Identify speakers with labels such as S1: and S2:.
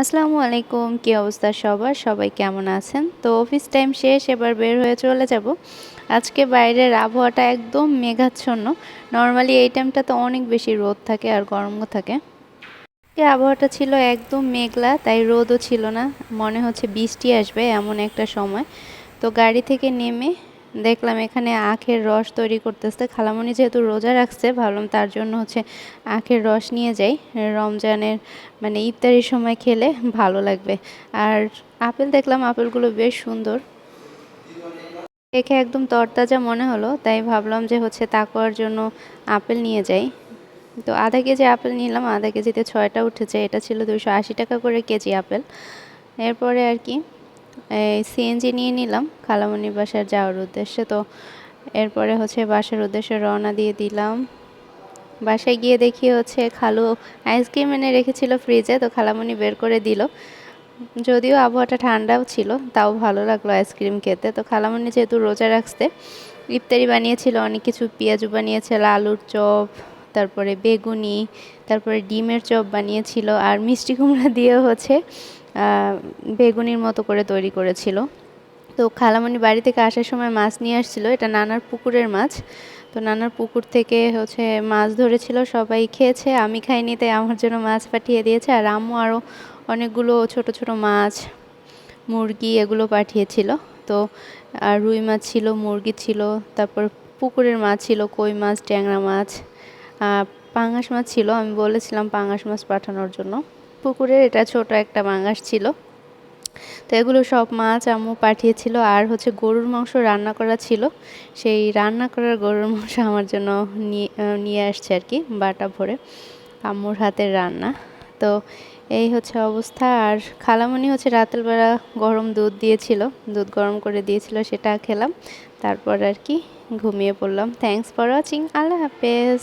S1: আসসালামু আলাইকুম, কী অবস্থা সবার? সবাই কেমন আছেন? তো অফিস টাইম শেষ, এবার বের হয়ে চলে যাব। আজকে বাইরের আবহাওয়াটা একদম মেঘাচ্ছন্ন। নর্মালি এই টাইমটা তো অনেক বেশি রোদ থাকে আর গরমও থাকে। আবহাওয়াটা ছিল একদম মেঘলা, তাই রোদও ছিল না। মনে হচ্ছে বৃষ্টি আসবে এমন একটা সময়। তো গাড়ি থেকে নেমে দেখলাম এখানে আখের রস তৈরি করতেছে। খালামণি যেহেতু রোজা রাখছে, ভাবলাম তার জন্য হচ্ছে আখের রস নিয়ে যাই। রমজানের মানে ইফতারির সময় খেলে ভালো লাগবে। আর আপেল দেখলাম আপেলগুলো বেশ সুন্দর। দেখে একদম তরতাজা মনে হলো, তাই ভাবলাম যে হচ্ছে তাকোয়ার জন্য আপেল নিয়ে যাই। তো আধা কেজি আপেল নিলাম, আধা কেজিতে ছয়টা উঠেছে, এটা ছিল দুশো আশি টাকা করে কেজি আপেল। এরপরে আর কি সিএনজি নিয়ে নিলাম খালামণির বাসার যাওয়ার উদ্দেশ্যে। তো এরপরে হচ্ছে বাসার উদ্দেশ্যে রওনা দিয়ে দিলাম। বাসায় গিয়ে দেখি হচ্ছে খালু আইসক্রিম এনে রেখেছিল ফ্রিজে তো খালামণি বের করে দিল। যদিও আবহাওয়াটা ঠান্ডাও ছিল, তাও ভালো লাগল আইসক্রিম খেতে। তো খালামণি যেহেতু রোজা রাখতে ইফতারি বানিয়েছিল, অনেক কিছু পেঁয়াজু বানিয়েছিল, আলুর চপ, তারপরে বেগুনি, তারপরে ডিমের চপ বানিয়েছিল, আর মিষ্টি কুমড়া দিয়ে হচ্ছে বেগুনির মতো করে তৈরি করেছিল। তো খালামণি বাড়ি থেকে আসার সময় মাছ নিয়ে আসছিল। এটা নানার পুকুরের মাছ। তো নানার পুকুর থেকে হচ্ছে মাছ ধরেছিল, সবাই খেয়েছে। আমি খাইনি, তাই আমার জন্য মাছ পাঠিয়ে দিয়েছে। আর আম্মু আরও অনেকগুলো ছোট ছোট মাছ, মুরগি এগুলো পাঠিয়েছিল। তো, আর রুই মাছ ছিল, মুরগি ছিল, তারপর পুকুরের মাছ ছিল, কই মাছ, ট্যাংরা মাছ পাঙাশ মাছ ছিল। আমি বলেছিলাম পাঙাশ মাছ পাঠানোর জন্য। পুকুরের এটা ছোট একটা পাঙাশ ছিল। তো এগুলো সব মাছ আম্মু পাঠিয়েছিল। আর হচ্ছে গরুর মাংস রান্না করা ছিল। সেই রান্না করার গরুর মাংস আমার জন্য নিয়ে আসছে আর কি, বাটা ভরে আম্মুর হাতের রান্না। তো এই হচ্ছে অবস্থা। আর খালামণি হচ্ছে রাতের বেলা গরম দুধ দিয়েছিল। দুধ গরম করে দিয়েছিল, সেটা খেলাম। তারপর আর কি ঘুমিয়ে পড়লাম। থ্যাংকস ফর ওয়াচিং আল্লাহ হাফেজ।